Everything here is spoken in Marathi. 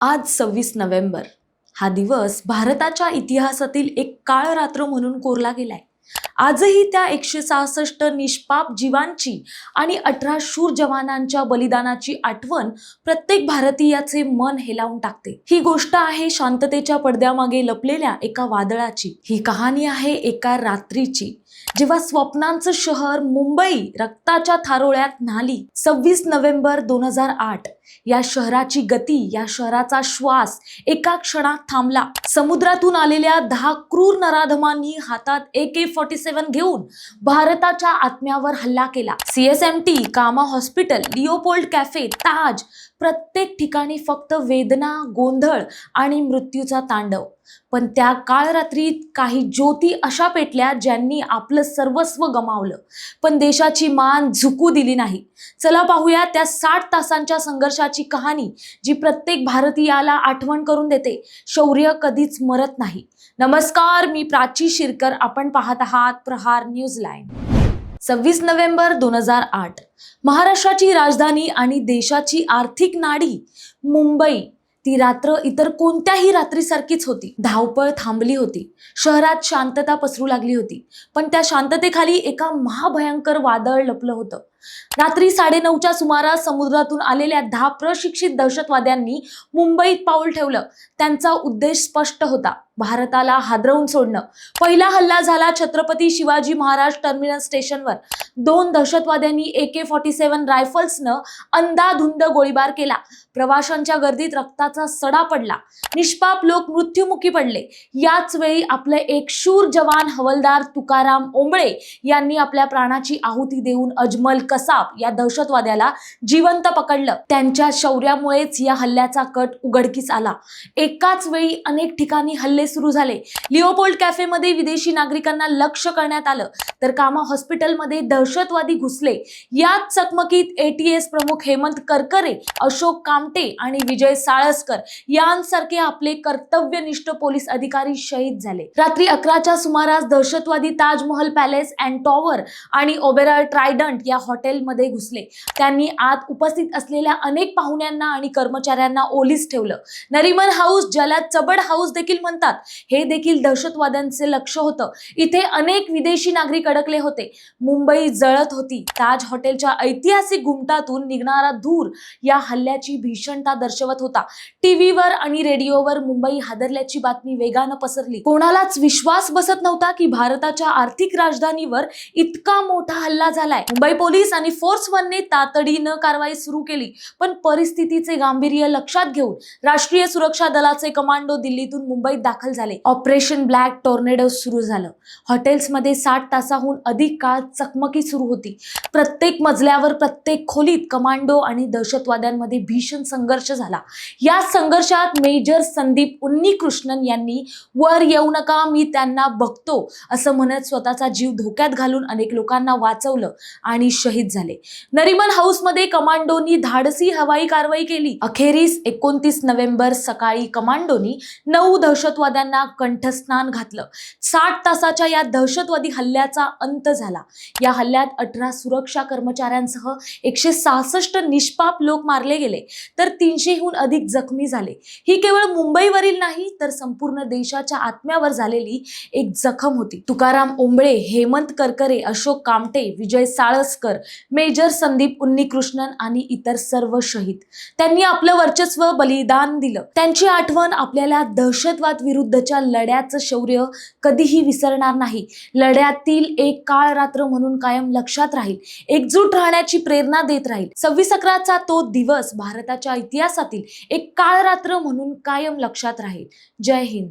आज सव्वीस नोव्हेंबर हा दिवस भारताच्या इतिहासातील एक काळ रात्र म्हणून कोरला गेलाय. आजही त्या एकशे सहासष्ट निष्पाप जीवांची आणि अठरा शूर जवानांच्या बलिदानाची आठवण प्रत्येक भारतीयाचे मन हेलावून टाकते. ही गोष्ट आहे शांततेच्या पडद्यामागे लपलेल्या एका वादळाची. ही कहाणी आहे एका रात्रीची. जेव्हा स्वप्नांचं शहर मुंबई रक्ताच्या थारोळ्यात न्हाली. सव्वीस नोव्हेंबर दोन हजार आठ. या शहराची गती या शहराचा श्वास एका क्षणात थांबला. समुद्रातून आलेल्या दहा क्रूर नराधमांनी हातात ए के फॉर्टी सेवन घेऊन भारताच्या आत्म्यावर हल्ला केला. सीएसएमटी कामा हॉस्पिटल लिओपोल्ड कॅफे ताज प्रत्येक ठिकाणी फक्त वेदना गोंधळ आणि मृत्यूचा तांडव. पण त्या काळरात्रीत काही ज्योती अशा पेटल्या ज्यांनी आपलं सर्वस्व गमावलं. पण देशाची मान झुकू दिली नाही. चला पाहूया त्या साठ तासांच्या संघर्षाची कहाणी जी प्रत्येक भारतीयाला आठवण करून देते. शौर्य कधीच मरत नाही. नमस्कार मी प्राची शिरकर. आपण पाहत आहात प्रहार न्यूज लाईन. सव्वीस नोव्हेंबर दोन हजार आठ. महाराष्ट्राची राजधानी आणि देशाची आर्थिक नाडी मुंबई. ती रात्र इतर कोणत्याही रात्रीसारखीच होती. धावपळ थांबली होती. शहरात शांतता पसरू लागली होती. पण त्या शांततेखाली एका महाभयंकर वादळ लपलं होतं. रात्री साडेनऊच्या सुमारास समुद्रातून आलेल्या दहा प्रशिक्षित दहशतवाद्यांनी मुंबईत पाऊल ठेवलं. त्यांचा उद्देश स्पष्ट होता. भारताला हादरवून सोडणं. पहिला हल्ला झाला छत्रपती शिवाजी महाराज टर्मिनल स्टेशनवर. दोन दहशतवाद्यांनी ए के फॉर्टी सेव्हन रायफल्सनं अंधाधुंद गोळीबार केला. प्रवाशांच्या गर्दीत रक्ताचा सडा पडला. निष्पाप लोक मृत्युमुखी पडले. याच वेळी आपले एक शूर जवान हवलदार तुकाराम ओंबळे यांनी आपल्या प्राणाची आहुती देऊन अजमल कसाब या दहशतवाद्याला जिवंत पकडलं. त्यांच्या शौर्यामुळेच या हल्ल्याचा कट उघडकीस आला. एकाच वेळी अनेक ठिकाणी हल्ले सुरू झाले. लिओपोल्ड कॅफेमध्ये विदेशी नागरिकांना लक्ष करण्यात आलं. तर कामा हॉस्पिटलमध्ये दहशतवादी घुसले. याच चकमकीत एटीएस प्रमुख हेमंत करकरे अशोक कामटे आणि विजय साळसकर यांसारखे आपले कर्तव्यनिष्ठ पोलीस अधिकारी शहीद झाले. रात्री अकराच्या सुमारास दहशतवादी ताजमहल पॅलेस अँड टॉवर आणि ओबेरॉय ट्रायडंट या हॉटेलमध्ये घुसले. त्यांनी आत उपस्थित असलेल्या अनेक पाहुण्यांना आणि कर्मचाऱ्यांना ओलीस ठेवलं. नरिमन हाऊस ज्याला चबड हाऊस देखील म्हणतात हे देखील दहशतवाद्यांचे लक्ष होतं. इथे अनेक विदेशी नागरिक अडकले होते. मुंबई जळत होती. ताज हॉटेलच्या ऐतिहासिक घुमटातून निघणारा धूर या हल्ल्याची भीषणता दर्शवत होता. टीव्हीवर आणि रेडिओवर मुंबई हादरल्याची बातमी वेगानं पसरली. कोणालाच विश्वास बसत नव्हता की भारताच्या आर्थिक राजधानीवर इतका मोठा हल्ला झालाय. मुंबई पोलीस आणि फोर्स वनने तातडीनं कारवाई सुरू केली. पण परिस्थितीचे गांभीर्य लक्षात घेऊन राष्ट्रीय सुरक्षा दलाचे कमांडो दिल्लीतून मुंबईत दाखल झाले. ऑपरेशन ब्लॅक टॉर्नेडो सुरू झालं. हॉटेल्समध्ये साठ तासाहून अधिक काळ चकमकी सुरू होती. प्रत्येक मजल्यावर प्रत्येक खोलीत कमांडो आणि दहशतवाद्यांमध्ये भीषण संघर्ष झाला. या संघर्षात मेजर संदीप उन्नीकृष्णन यांनी वर येऊ नका मी त्यांना बघतो असं म्हणत स्वतःचा जीव धोक्यात घालून अनेक लोकांना वाचवलं आणि शहीद झाले. नरिमन हाऊसमध्ये कमांडोनी धाडसी हवाई कारवाई केली. अखेरीस एकोणतीस नोव्हेंबर सकाळी कमांडोनी नऊ दहशतवाद्यांना कंठस्नान घातलं. साठ तासाच्या या दहशतवादी हल्ल्याचा अंत झाला. या हल्ल्यात अठरा सुरक्षा कर्मचाऱ्यांसह एकशे सहासष्ट निष्पाप लोक मारले गेले तर तीनशेहून अधिक जखमी झाले. ही केवळ मुंबईवरील नाही तर संपूर्ण देशाच्या आत्म्यावर झालेली एक जखम होती. तुकाराम ओंबळे हेमंत करकरे अशोक कामटे विजय साळसकर मेजर संदीप उन्नीकृष्णन आणि इतर सर्व शहीद. त्यांनी आपलं वर्चस्व बलिदान दिलं. त्यांची आठवण आपल्याला दहशतवाद विरुद्धच्या लढ्याचं शौर्य कधीही विसरणार नाही. लढ्यातील एक काळ रात्र म्हणून कायम लक्षात राहील. एकजूट राहण्याची प्रेरणा देत राहील. सव्वीस अकराचा तो दिवस भारताच्या इतिहासातील एक काळ रात्र म्हणून कायम लक्षात राहील. जय हिंद.